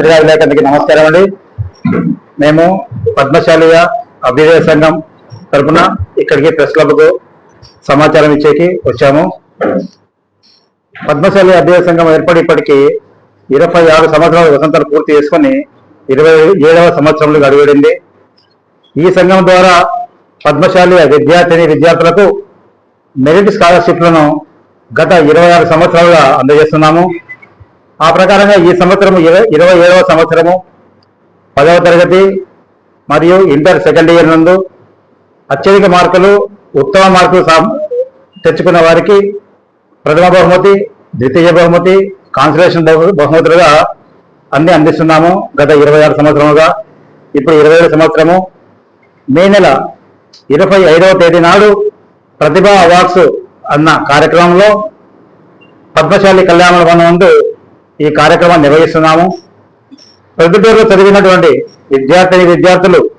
పత్రికా విలేకరులకి నమస్కారం అండి. మేము పద్మశాలియ అభ్యుదయ సంఘం తరపున ఇక్కడికి ప్రెస్ క్లబ్కు సమాచారం ఇచ్చేకి వచ్చాము. పద్మశాలి అభ్యుదయ సంఘం ఏర్పడి ఇప్పటికి ఇరవై ఆరు సంవత్సరాల వసంతాలు పూర్తి చేసుకొని ఇరవై ఏడవ సంవత్సరంలో అడుగుడింది ఈ సంఘం ద్వారా పద్మశాలి విద్యార్థిని విద్యార్థులకు మెరిట్ స్కాలర్షిప్లను గత ఇరవై ఆరు సంవత్సరాలుగా అందజేస్తున్నాము. ఆ ప్రకారంగా ఈ సంవత్సరం ఇరవై ఏడవ సంవత్సరము పదవ తరగతి మరియు ఇంటర్ సెకండ్ ఇయర్ నందు అత్యధిక మార్కులు ఉత్తమ మార్కులు సా- తెచ్చుకున్న వారికి ప్రథమ బహుమతి ద్వితీయ బహుమతి కాన్సలేషన్ బహుమతులుగా అన్ని అందిస్తున్నాము గత ఇరవై ఆరు సంవత్సరముగా. ఇప్పుడు ఇరవై ఏడు సంవత్సరము మే నెల ఇరవై ఐదవ తేదీ నాడు ప్రతిభా అవార్డ్స్ అన్న కార్యక్రమంలో పద్మశాలి కళ్యాణ భవనం నందు ఈ కార్యక్రమాన్ని నిర్వహిస్తున్నాము. ప్రొద్దుటూరులో చదివినటువంటి విద్యార్థిని విద్యార్థులు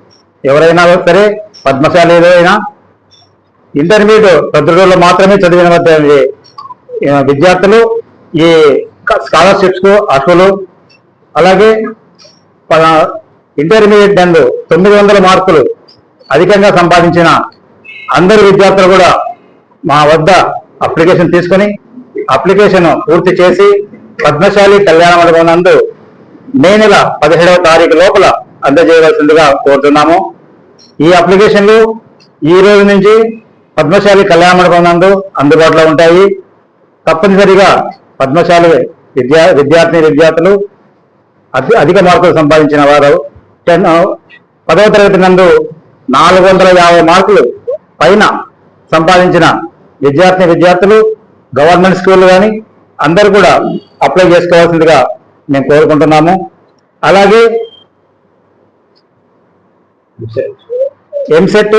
ఎవరైనా సరే పద్మశాలి ఏదైనా ఇంటర్మీడియట్ ప్రొద్దుటూరులో మాత్రమే చదివిన విద్యార్థులు ఈ స్కాలర్షిప్స్కు అర్హులు. అలాగే ప- ఇంటర్మీడియట్ నందు తొమ్మిది వందల మార్కులు అధికంగా సంపాదించిన అందరి విద్యార్థులు కూడా మా వద్ద అప్లికేషన్ తీసుకొని అప్లికేషన్ పూర్తి చేసి పద్మశాలి కళ్యాణ మండపం నందు మే నెల పదిహేడవ తారీఖు లోపల అందజేయవలసిందిగా కోరుతున్నాము. ఈ అప్లికేషన్లు ఈ రోజు నుంచి పద్మశాలి కళ్యాణ మండపం నందు అందుబాటులో ఉంటాయి. తప్పనిసరిగా పద్మశాలి విద్యా విద్యార్థిని విద్యార్థులు అతి అధిక మార్కులు సంపాదించిన వారు టెన్ పదవ తరగతి నందు నాలుగు వందల యాభై మార్కులు పైన సంపాదించిన విద్యార్థిని విద్యార్థులు గవర్నమెంట్ స్కూల్ కానీ అందరూ కూడా అప్లై చేసుకోవాల్సిందిగా మేము కోరుకుంటున్నాము. అలాగే ఎంసెట్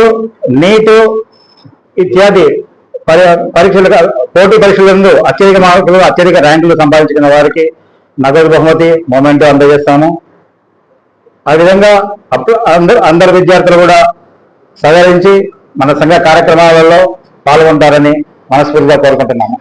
నీట్ ఇత్యాది పరీక్షలు పోటీ పరీక్షలందు అత్యధిక మార్కులు అత్యధిక ర్యాంకులు సంపాదించిన వారికి నగదు బహుమతి మొమెంటో అందజేస్తాము. ఆ విధంగా అందరు అందరు విద్యార్థులు కూడా సహకరించి మన సంఘ కార్యక్రమాలలో పాల్గొంటారని మనస్ఫూర్తిగా కోరుకుంటున్నాము.